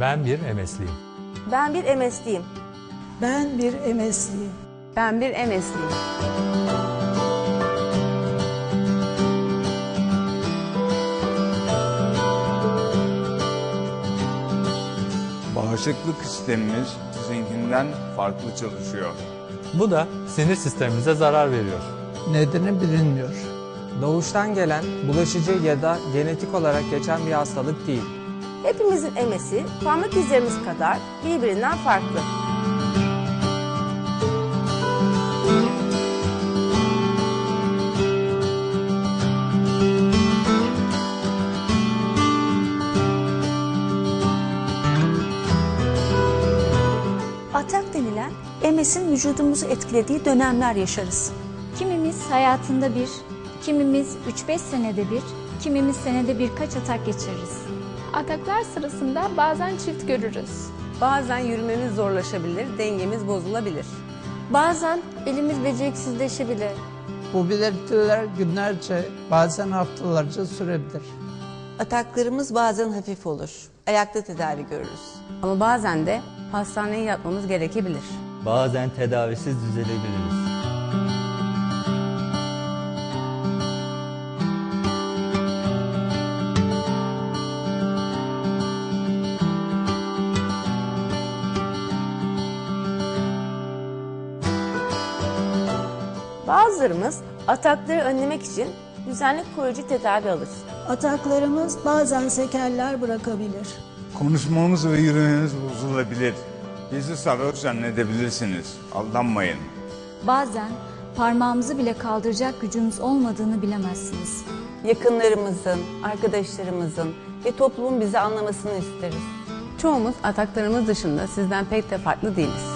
Ben bir MS'liyim. Ben bir MS'liyim. Ben bir MS'liyim. Ben bir MS'liyim. Bağışıklık sistemimiz sizinkinden farklı çalışıyor. Bu da sinir sistemimize zarar veriyor. Nedeni bilinmiyor. Doğuştan gelen, bulaşıcı ya da genetik olarak geçen bir hastalık değil. Hepimizin MS'i parmak izlerimiz kadar birbirinden farklı. Atak denilen MS'in vücudumuzu etkilediği dönemler yaşarız. Kimimiz hayatında bir, kimimiz 3-5 senede bir, kimimiz senede birkaç atak geçiririz. Ataklar sırasında bazen çift görürüz. Bazen yürümemiz zorlaşabilir, dengemiz bozulabilir. Bazen elimiz beceriksizleşebilir. Bu belirtiler günlerce bazen haftalarca sürebilir. Ataklarımız bazen hafif olur. Ayakta tedavi görürüz. Ama bazen de hastaneye yatmamız gerekebilir. Bazen tedavisiz düzelebiliriz. Bazılarımız atakları önlemek için düzenli koruyucu tedavi alır. Ataklarımız bazen sekeller bırakabilir. Konuşmamız ve yürümemiz bozulabilir. Bizi sarhoş zannedebilirsiniz. Aldanmayın. Bazen parmağımızı bile kaldıracak gücümüz olmadığını bilemezsiniz. Yakınlarımızın, arkadaşlarımızın ve toplumun bizi anlamasını isteriz. Çoğumuz ataklarımız dışında sizden pek de farklı değiliz.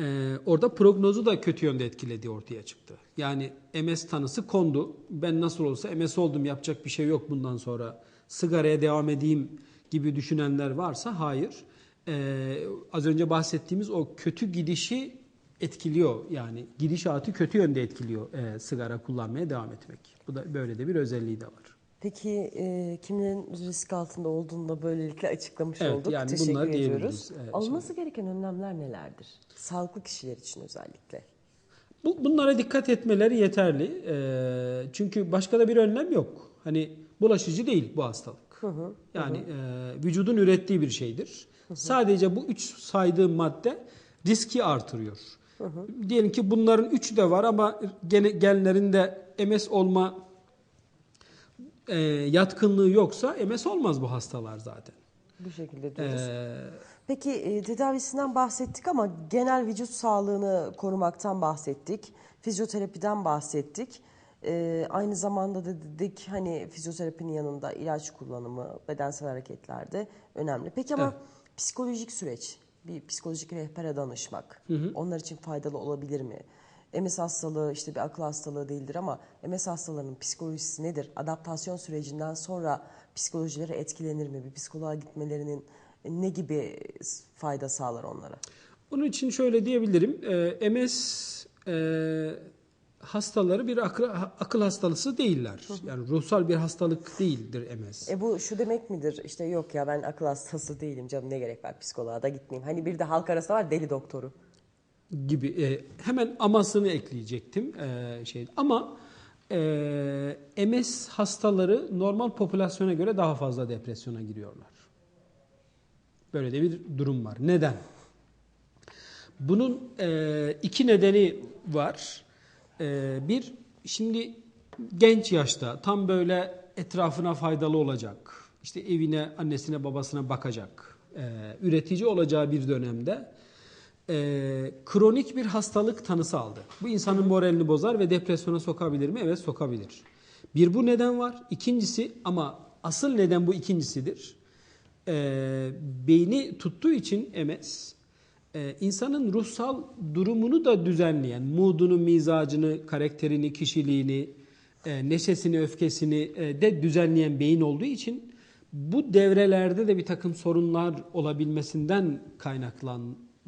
Ee, orada prognozu da kötü yönde etkilediği ortaya çıktı. Yani MS tanısı kondu. Ben nasıl olsa MS oldum yapacak bir şey yok bundan sonra. Sigaraya devam edeyim gibi düşünenler varsa hayır. Ee, az önce bahsettiğimiz o kötü gidişi etkiliyor. Yani gidişatı kötü yönde etkiliyor e, sigara kullanmaya devam etmek. Bu da böyle de bir özelliği de var. Peki e, kimlerin risk altında olduğunu da böylelikle açıklamış Evet, olduk. yani Teşekkür ediyoruz. Evet, Alınması gereken önlemler nelerdir? Sağlıklı kişiler için özellikle. Bu, bunlara dikkat etmeleri yeterli. Ee, çünkü başka da bir önlem yok. Hani bulaşıcı değil bu hastalık. yani e, vücudun ürettiği bir şeydir. Sadece bu üç saydığım madde riski artırıyor. Diyelim ki bunların üçü de var ama gene, genlerinde MS olma e, yatkınlığı yoksa MS olmaz bu hastalar zaten. Bu şekilde diyoruz. Ee, Peki e, tedavisinden bahsettik ama genel vücut sağlığını korumaktan bahsettik. Fizyoterapiden bahsettik. E, aynı zamanda da dedik hani fizyoterapinin yanında ilaç kullanımı, bedensel hareketler de önemli. Peki ama psikolojik süreç, bir psikolojik rehbere danışmak onlar için faydalı olabilir mi? MS hastalığı işte bir akıl hastalığı değildir ama MS hastalarının psikolojisi nedir? Adaptasyon sürecinden sonra psikolojileri etkilenir mi? Bir psikoloğa gitmelerinin ne gibi fayda sağlar onlara? Bunun için şöyle diyebilirim. Ee, MS e, hastaları bir akıl, akıl hastalığı değiller. Yani ruhsal bir hastalık değildir MS. E bu şu demek midir? İşte yok ya ben akıl hastası değilim canım ne gerek var psikoloğa da gitmeyeyim. Hani bir de halk arasında var deli doktoru. Gibi e, hemen amasını ekleyecektim e, şey ama e, MS hastaları normal popülasyona göre daha fazla depresyona giriyorlar. Böyle de bir durum var. Neden? Bunun e, iki nedeni var. E, bir, şimdi genç yaşta tam böyle etrafına faydalı olacak, işte evine, annesine, babasına bakacak, e, üretici olacağı bir dönemde e, kronik bir hastalık tanısı aldı. Bu insanın moralini bozar ve depresyona sokabilir mi? Evet sokabilir. Bir bu neden var. İkincisi ama asıl neden bu ikincisidir. E, beyni tuttuğu için MS e, insanın ruhsal durumunu da düzenleyen, moodunu, mizacını, karakterini, kişiliğini, e, neşesini, öfkesini e, de düzenleyen beyin olduğu için bu devrelerde de bir takım sorunlar olabilmesinden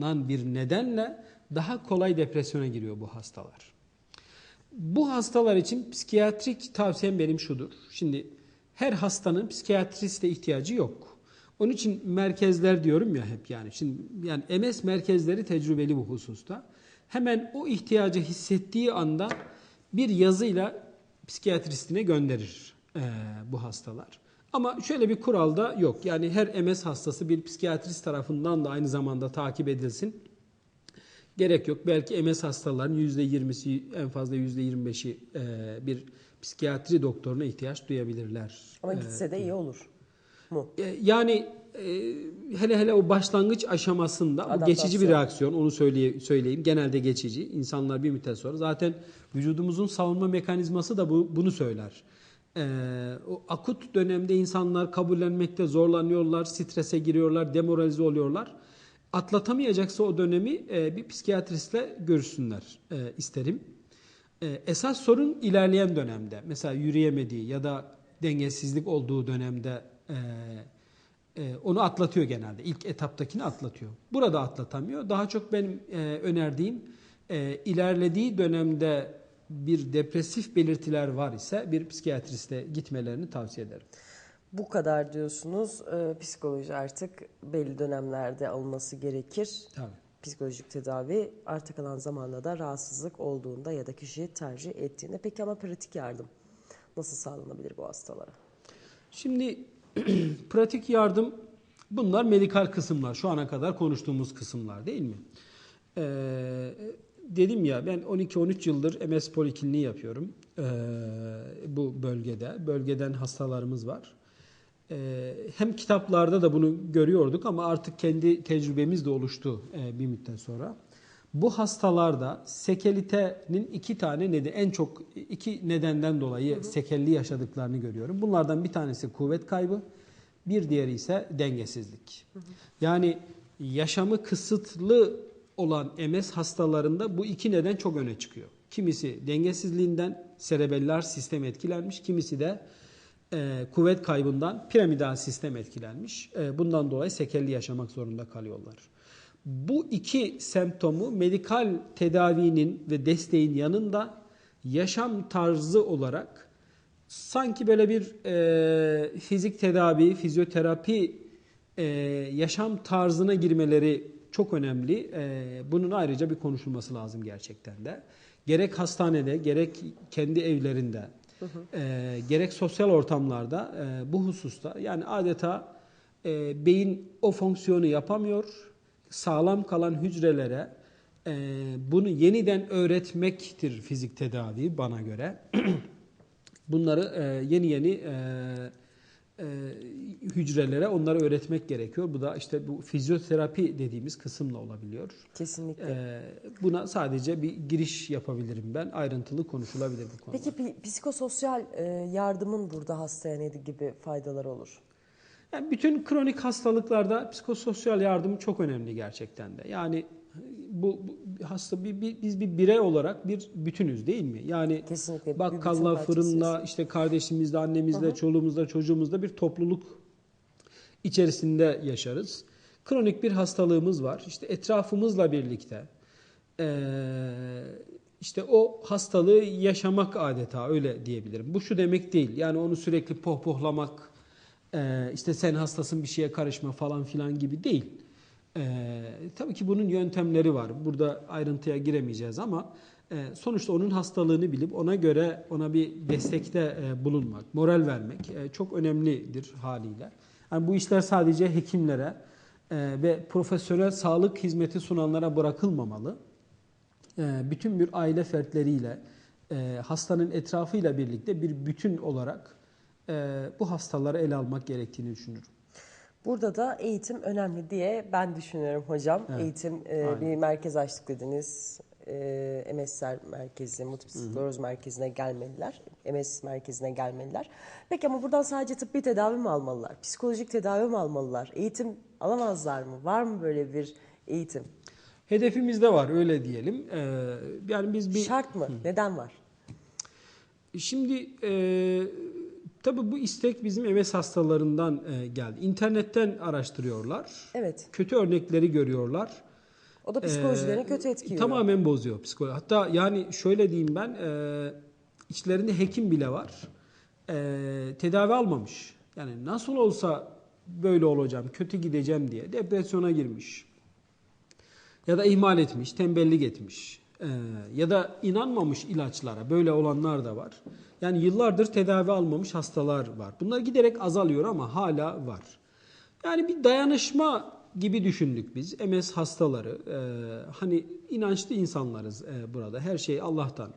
kaynaklanan bir nedenle daha kolay depresyona giriyor bu hastalar. Bu hastalar için psikiyatrik tavsiyem benim şudur. Şimdi her hastanın psikiyatriste ihtiyacı yok. Onun için merkezler diyorum ya hep yani. Şimdi yani MS merkezleri tecrübeli bu hususta. Hemen o ihtiyacı hissettiği anda bir yazıyla psikiyatristine gönderir eee, bu hastalar. Ama şöyle bir kural da yok. Yani her MS hastası bir psikiyatrist tarafından da aynı zamanda takip edilsin. Gerek yok. Belki MS hastaların %20'si en fazla %25'i eee, bir psikiyatri doktoruna ihtiyaç duyabilirler. Ama Eee, gitse de iyi olur mu? e, Yani e, hele hele o başlangıç aşamasında Adaptasyon. geçici bir reaksiyon onu söyleye, söyleyeyim. Genelde geçici. İnsanlar bir müddet sonra zaten vücudumuzun savunma mekanizması da bu, bunu söyler. E, o akut dönemde insanlar kabullenmekte zorlanıyorlar, strese giriyorlar, demoralize oluyorlar. Atlatamayacaksa o dönemi e, bir psikiyatristle görüşsünler e, isterim. E, esas sorun ilerleyen dönemde. Mesela yürüyemediği ya da dengesizlik olduğu dönemde e, e, onu atlatıyor genelde. İlk etaptakini atlatıyor. Burada atlatamıyor. Daha çok benim e, önerdiğim e, ilerlediği dönemde bir depresif belirtiler var ise bir psikiyatriste gitmelerini tavsiye ederim. Bu kadar diyorsunuz. Ee, psikoloji artık belli dönemlerde alınması gerekir. Tabii. Psikolojik tedavi arta kalan zamanda da rahatsızlık olduğunda ya da kişi tercih ettiğinde. Peki ama pratik yardım nasıl sağlanabilir bu hastalara? Şimdi pratik yardım bunlar medikal kısımlar. Şu ana kadar konuştuğumuz kısımlar değil mi? Ee, dedim ya ben 12-13 yıldır MS polikliniği yapıyorum ee, bu bölgede. Bölgeden hastalarımız var. Ee, hem kitaplarda da bunu görüyorduk ama artık kendi tecrübemiz de oluştu e, bir müddet sonra. Bu hastalarda sekelitenin iki tane neden, en çok iki nedenden dolayı sekelli yaşadıklarını görüyorum. Bunlardan bir tanesi kuvvet kaybı, bir diğeri ise dengesizlik. Yani yaşamı kısıtlı olan MS hastalarında bu iki neden çok öne çıkıyor. Kimisi dengesizliğinden serebellar sistem etkilenmiş, kimisi de e, kuvvet kaybından piramidal sistem etkilenmiş. E, bundan dolayı sekelli yaşamak zorunda kalıyorlar. Bu iki semptomu medikal tedavinin ve desteğin yanında yaşam tarzı olarak sanki böyle bir e, fizik tedavi, fizyoterapi e, yaşam tarzına girmeleri çok önemli. E, bunun ayrıca bir konuşulması lazım gerçekten de. Gerek hastanede, gerek kendi evlerinde, e, gerek sosyal ortamlarda e, bu hususta yani adeta beyin o fonksiyonu yapamıyor. Sağlam kalan hücrelere bunu yeniden öğretmektir fizik tedavi bana göre. Bunları yeni yeni e, e, hücrelere onları öğretmek gerekiyor. Bu da işte bu fizyoterapi dediğimiz kısımla olabiliyor. Kesinlikle. E, buna sadece bir giriş yapabilirim ben. Ayrıntılı konuşulabilir bu konuda. Peki psikososyal e, yardımın burada hastaya ne gibi faydaları olur? Yani bütün kronik hastalıklarda psikososyal yardım çok önemli gerçekten de. Yani bu, bu hasta bir, bir- biz bir birey olarak bir bütünüz değil mi? Yani Kesinlikle. bakkalla, fırınla, işte kardeşimizle, annemizle, çoluğumuzla, çocuğumuzla bir topluluk içerisinde yaşarız. Kronik bir hastalığımız var. İşte etrafımızla birlikte eee, işte o hastalığı yaşamak adeta öyle diyebilirim. Bu şu demek değil. Yani onu sürekli pohpohlamak, işte sen hastasın bir şeye karışma falan filan gibi değil. Eee, tabii ki bunun yöntemleri var. Burada ayrıntıya giremeyeceğiz ama e, sonuçta onun hastalığını bilip ona göre ona bir destekte e, bulunmak, moral vermek e, çok önemlidir haliyle. Yani bu işler sadece hekimlere e, ve profesyonel sağlık hizmeti sunanlara bırakılmamalı. E, bütün bir aile fertleriyle, e, hastanın etrafıyla birlikte bir bütün olarak e, bu hastaları ele almak gerektiğini düşünüyorum. Burada da eğitim önemli diye ben düşünüyorum hocam. Evet, Eğitim e, bir merkez açtık dediniz. E, MSR merkezi, multiple skleroz merkezine gelmeliler. MS merkezine gelmeliler. Peki ama buradan sadece tıbbi tedavi mi almalılar? Psikolojik tedavi mi almalılar? Eğitim alamazlar mı? Var mı böyle bir eğitim? Hedefimizde var öyle diyelim. E, yani biz bir Şart mı? Neden var? Şimdi e, tabii bu istek bizim MS hastalarından e, geldi. İnternetten araştırıyorlar. Evet. Kötü örnekleri görüyorlar. O da psikolojilerini Ee, kötü etkiliyor. Tamamen bozuyor psikoloji. Hatta yani şöyle diyeyim ben, e, içlerinde hekim bile var. E, tedavi almamış. Yani nasıl olsa böyle olacağım, kötü gideceğim diye depresyona girmiş. Ya da ihmal etmiş, tembellik etmiş. E, ya da inanmamış ilaçlara. Böyle olanlar da var. Yani yıllardır tedavi almamış hastalar var. Bunlar giderek azalıyor ama hala var. Yani bir dayanışma gibi düşündük biz. MS hastaları. e, hani inançlı insanlarız e, burada. Her şey Allah'tan.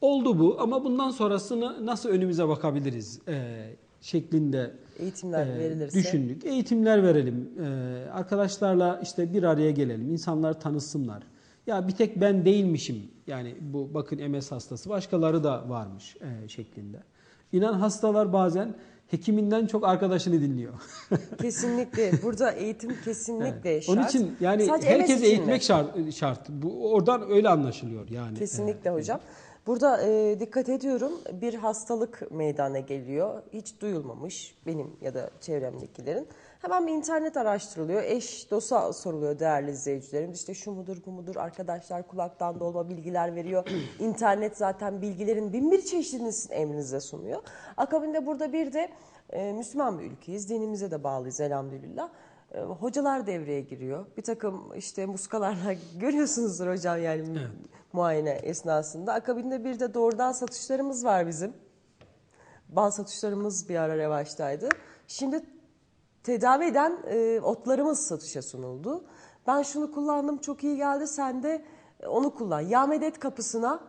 Oldu bu ama bundan sonrasını nasıl önümüze bakabiliriz e, şeklinde Eğitimler e, verilirse. düşündük. Eğitimler verelim. E, arkadaşlarla işte bir araya gelelim. İnsanlar tanısınlar. Ya bir tek ben değilmişim. Yani bu bakın MS hastası başkaları da varmış e, şeklinde. İnan hastalar bazen hekiminden çok arkadaşını dinliyor. Kesinlikle. Burada eğitim kesinlikle şart. Onun için yani Sadece herkes eğitmek şart, şart. Bu oradan öyle anlaşılıyor yani. Kesinlikle hocam. Burada e, dikkat ediyorum bir hastalık meydana geliyor. Hiç duyulmamış benim ya da çevremdekilerin. Hemen bir internet araştırılıyor. Eş, dosa soruluyor değerli izleyicilerim. İşte şu mudur bu mudur arkadaşlar kulaktan dolma bilgiler veriyor. İnternet zaten bilgilerin bin bir çeşidini sizin emrinize sunuyor. Akabinde burada bir de e, Müslüman bir ülkeyiz. Dinimize de bağlıyız elhamdülillah. E, hocalar devreye giriyor. Bir takım işte muskalarla görüyorsunuzdur hocam yani muayene esnasında. Akabinde bir de doğrudan satışlarımız var bizim. Bal satışlarımız bir ara revaçtaydı. Şimdi tedavi eden e, otlarımız satışa sunuldu. Ben şunu kullandım çok iyi geldi sen de e, onu kullan. Ya medet kapısına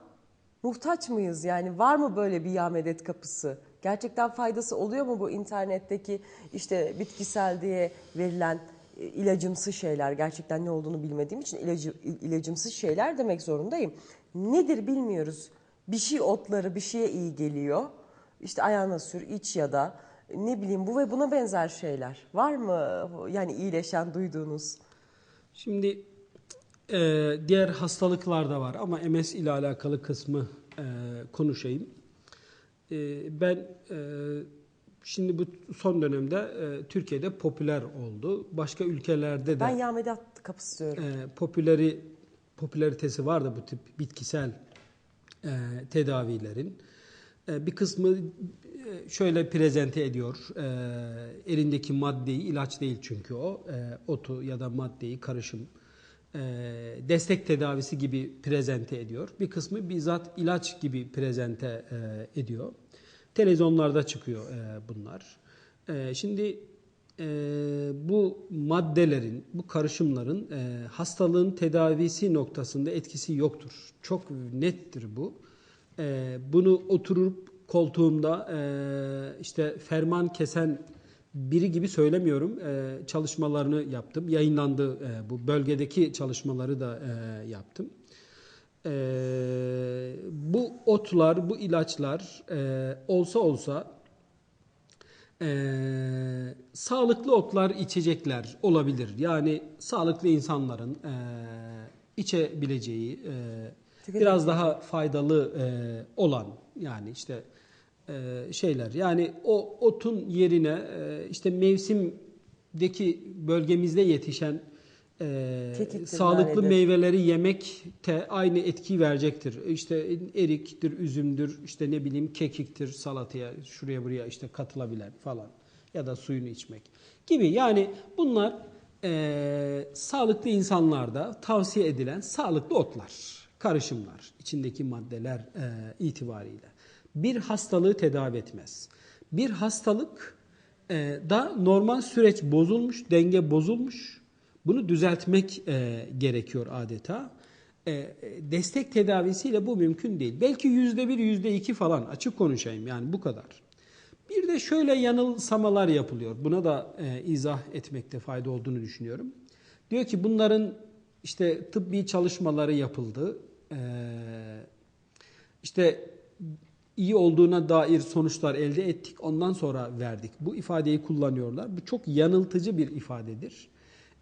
muhtaç mıyız? Yani var mı böyle bir ya medet kapısı? Gerçekten faydası oluyor mu bu internetteki işte bitkisel diye verilen e, ilacımsı şeyler? Gerçekten ne olduğunu bilmediğim için ilacı, ilacımsı şeyler demek zorundayım. Nedir bilmiyoruz. Bir şey otları bir şeye iyi geliyor. İşte ayağına sür, iç ya da ne bileyim bu ve buna benzer şeyler. Var mı yani iyileşen duyduğunuz? Şimdi e, diğer hastalıklar da var ama MS ile alakalı kısmı e, konuşayım. E, ben e, şimdi bu son dönemde e, Türkiye'de popüler oldu. Başka ülkelerde de Ben ya medet kapısı diyorum. e, popüleri popülaritesi var da bu tip bitkisel e, tedavilerin. E, bir kısmı e, şöyle prezente ediyor. E, elindeki maddeyi ilaç değil çünkü o. E, otu ya da maddeyi karışım e, destek tedavisi gibi prezente ediyor. Bir kısmı bizzat ilaç gibi prezente e, ediyor. Televizyonlarda çıkıyor bunlar. Şimdi bu maddelerin, bu karışımların hastalığın tedavisi noktasında etkisi yoktur. Çok nettir bu. E, bunu oturup koltuğumda e, işte ferman kesen biri gibi söylemiyorum. E, çalışmalarını yaptım. Yayınlandı e, bu bölgedeki çalışmaları da e, yaptım. E, bu otlar, bu ilaçlar e, olsa olsa e, sağlıklı otlar içecekler olabilir. Yani sağlıklı insanların e, içebileceği e, biraz daha faydalı e, olan yani işte e, şeyler. Yani o otun yerine e, işte mevsimdeki bölgemizde yetişen e, Kekiktir, sağlıklı nanedir. meyveleri yemekte aynı etki verecektir. İşte eriktir, üzümdür, işte ne bileyim kekiktir, salataya şuraya buraya işte katılabilen falan ya da suyunu içmek gibi. Yani bunlar e, sağlıklı insanlarda tavsiye edilen sağlıklı otlar, karışımlar, içindeki maddeler e, itibariyle. Bir hastalığı tedavi etmez. Bir hastalık e, da normal süreç bozulmuş, denge bozulmuş Bunu düzeltmek e, gerekiyor adeta. E, e, destek tedavisiyle bu mümkün değil. Belki yüzde bir, yüzde iki falan açık konuşayım yani bu kadar. Bir de şöyle yanılsamalar yapılıyor. Buna da e, izah etmekte fayda olduğunu düşünüyorum. Diyor ki bunların işte tıbbi çalışmaları yapıldı. E, işte iyi olduğuna dair sonuçlar elde ettik. Ondan sonra verdik. Bu ifadeyi kullanıyorlar. Bu çok yanıltıcı bir ifadedir.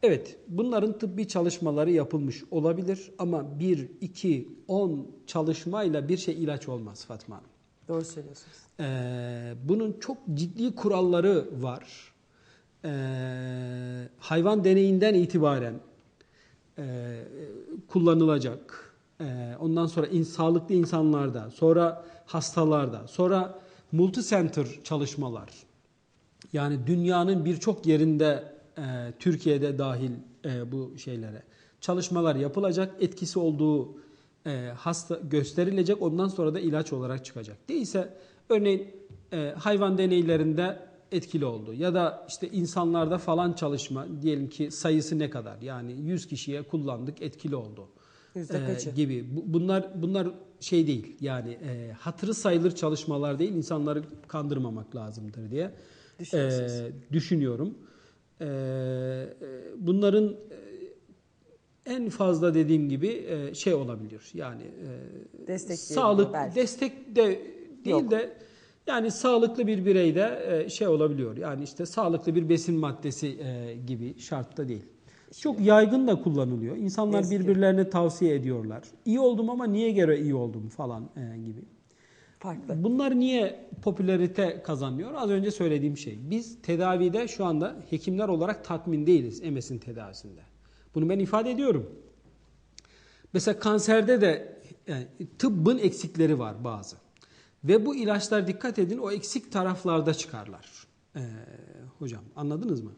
Evet, bunların tıbbi çalışmaları yapılmış olabilir ama 1, 2, 10 çalışmayla bir şey ilaç olmaz Fatma Hanım. Doğru söylüyorsunuz. Ee, bunun çok ciddi kuralları var. Ee, hayvan deneyinden itibaren e, kullanılacak. Ee, ondan sonra in, sağlıklı insanlarda, sonra hastalarda, sonra multicenter çalışmalar. Yani dünyanın birçok yerinde, e, Türkiye'de dahil e, bu şeylere çalışmalar yapılacak. Etkisi olduğu e, hasta gösterilecek. Ondan sonra da ilaç olarak çıkacak. Değilse örneğin e, hayvan deneylerinde etkili oldu. Ya da işte insanlarda falan çalışma diyelim ki sayısı ne kadar? Yani 100 kişiye kullandık etkili oldu. Yüzde Ee, kaçı? gibi. Bu- Bunlar bunlar şey değil. Yani e, hatırı sayılır çalışmalar değil. İnsanları kandırmamak lazımdır diye e, düşünüyorum. E, e, bunların e, en fazla dediğim gibi e, şey olabilir. Yani e, sağlık belki. destek de değil Yok. de yani sağlıklı bir bireyde e, şey olabiliyor. Yani işte sağlıklı bir besin maddesi e, gibi şartta değil. Çok yaygın da kullanılıyor. İnsanlar Yazık ki. birbirlerine tavsiye ediyorlar. İyi oldum ama niye göre iyi oldum falan e, gibi. Farklı. Bunlar niye popülarite kazanıyor? Az önce söylediğim şey. Biz tedavide şu anda hekimler olarak tatmin değiliz MS'in tedavisinde. Bunu ben ifade ediyorum. Mesela kanserde de yani tıbbın eksikleri var bazı. Ve bu ilaçlar dikkat edin o eksik taraflarda çıkarlar. Ee, hocam anladınız mı?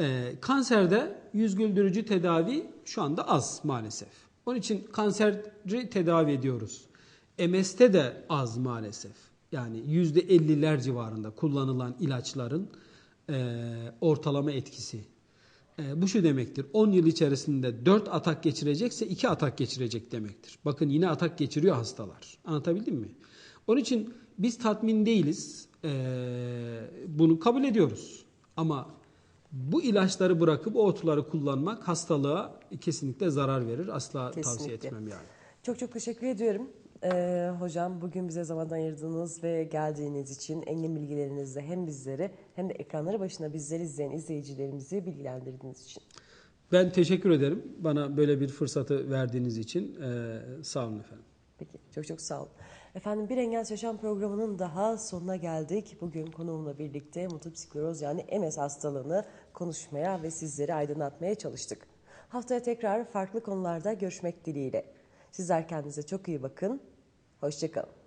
Ee, kanserde yüz güldürücü tedavi şu anda az maalesef. Onun için kanseri tedavi ediyoruz. MS'te de az maalesef. Yani yüzde 50'ler civarında kullanılan ilaçların e, ortalama etkisi. E, bu şu demektir. 10 yıl içerisinde 4 atak geçirecekse 2 atak geçirecek demektir. Bakın yine atak geçiriyor hastalar. Anlatabildim mi? Onun için biz tatmin değiliz. E, bunu kabul ediyoruz. Ama bu ilaçları bırakıp o otları kullanmak hastalığa kesinlikle zarar verir. Asla tavsiye Kesinlikle. etmem yani. Çok çok teşekkür ediyorum. Ee, hocam bugün bize zaman ayırdığınız ve geldiğiniz için engin bilgilerinizle hem bizleri hem de ekranları başında bizleri izleyen izleyicilerimizi bilgilendirdiğiniz için. Ben teşekkür ederim. Bana böyle bir fırsatı verdiğiniz için. E, sağ olun efendim. Peki çok çok sağ olun. Efendim Bir Engel Yaşam programının daha sonuna geldik. Bugün konuğumla birlikte multiple skleroz yani MS hastalığını konuşmaya ve sizleri aydınlatmaya çalıştık. Haftaya tekrar farklı konularda görüşmek dileğiyle. Sizler kendinize çok iyi bakın. Hoşçakalın.